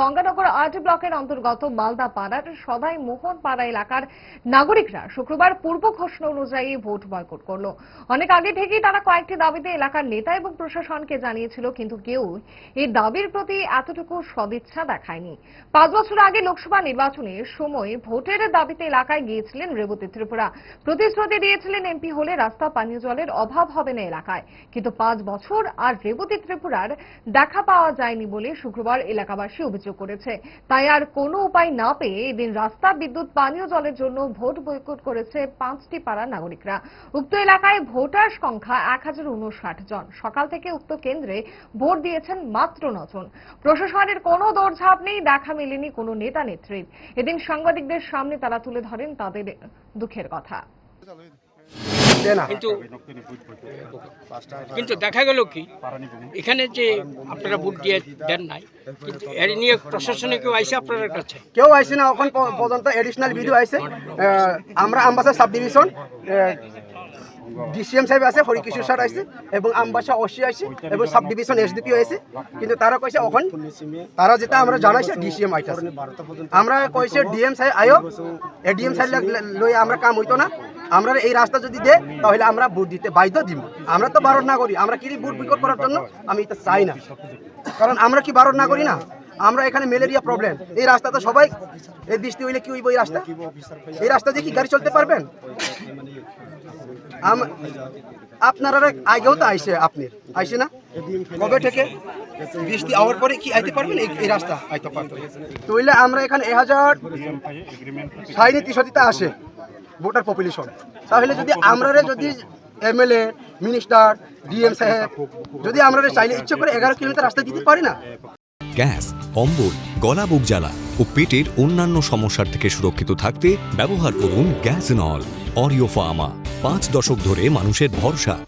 Ganganagar art ব্লকের অন্তর্গত মালদা পাড়ার সদাই মোহন পাড়া এলাকার নাগরিকরা শুক্রবার পূর্ব ঘোষণা অনুযায়ী ভোট বয়কট করল। অনেক আগে থেকেই তারা কয়েকটি দাবিতে এলাকার নেতা এবং প্রশাসনকে জানিয়েছিল, কিন্তু কেউ এই দাবির প্রতি এতটুকু সদিচ্ছা দেখায়নি। পাঁচ বছর আগে লোকসভা নির্বাচনের সময় ভোটের দাবিতে এলাকায় গিয়েছিলেন রেবতী ত্রিপুরা। প্রতিশ্রুতি দিয়েছিলেন এমপি হলে রাস্তা পানীয় জলের অভাব হবে না এলাকায়। কিন্তু পাঁচ বছর আর রেবতী ত্রিপুরার দেখা পাওয়া যায়নি বলে শুক্রবার এলাকাবাসী অভিযোগ করেছে। তাই আর কোনো উপায় না পেয়ে এদিন রাস্তা বিদ্যুৎ, পানীয় জলের জন্য ভোট বয়কট করেছে পাঁচটি পাড়ার নাগরিকরা। উক্ত এলাকায় ভোটার সংখ্যা এক হাজার উনষাট জন। সকাল থেকে উক্ত কেন্দ্রে ভোট দিয়েছেন মাত্র নজন। প্রশাসনের কোনো দৌড়ঝাঁপ নেই, দেখা মেলেনি কোনো নেতা নেত্রীর এদিন সাংবাদিকদের সামনে তারা তুলে ধরেন তাদের দুঃখের কথা। কিন্তু কিন্তু দেখা গেল কি এখানে যে আপনারা ভোট দিয়ে দেন নাই কিন্তু এর নিয়ে প্রশাসনে কেউ আইসে আপনার কাছে? কেউ আইসে না এখন পর্যন্ত এডিশনাল ভিডিও আইসে। আমরা আমবাসা সাব ডিভিশন ডিসিএম সাহেব আছে হরিকিশোর স্যার আইসে এবং আমবাসা ওসি আইসে এবং সাব ডিভিশন এসডিপি আইসে। কিন্তু তারা কইছে এখন তারা যেটা আমরা জানাইছে ডিসিএম আইতাছে। আমরা কইছে ডিএম সাহেব আয়ো এডিএম সাহেব লই আমরা কাম হইতো না। আমরা এই রাস্তা যদি দে, তাহলে আমরা ভোট দিতে বাধ্য দিব। আমরা তো বারণ না করি আমরা কি ভোট বিকট করার জন্য? আমি এটা চাই না। কারণ আমরা কি বারণ না করি না? আমরা এখানে ম্যালেরিয়া প্রবলেম এই রাস্তা তো সবাই, এই বৃষ্টি হইলে কি হইব এই রাস্তা? এই রাস্তা দিয়ে কি গাড়ি চলতে পারবেন? আপনারা আগেও তো আইসে আপনি। আইসে না? কবে থেকে? বৃষ্টি আওয়ার পরে কি আইতে পারবেন? এই রাস্তা আইতে পারবেন। আমরা এখানে এ হাজার সাড়ে তিনশোটিতে আসে। Voter population. তাহলে যদি আমরা যদি এমএলএ, মিনিস্টার, ডিএম সাহেব, যদি আমরা চাইলে ইচ্ছে করে এগারো কিলোমিটার রাস্তা দিতে পারি না? গ্যাস, অম্বল, গলা বুক জ্বালা ও পেটের অন্যান্য সমস্যার থেকে সুরক্ষিত থাকতে ব্যবহার করুন গ্যাস নল, অরিও ফার্মা। পাঁচ দশক ধরে মানুষের ভরসা।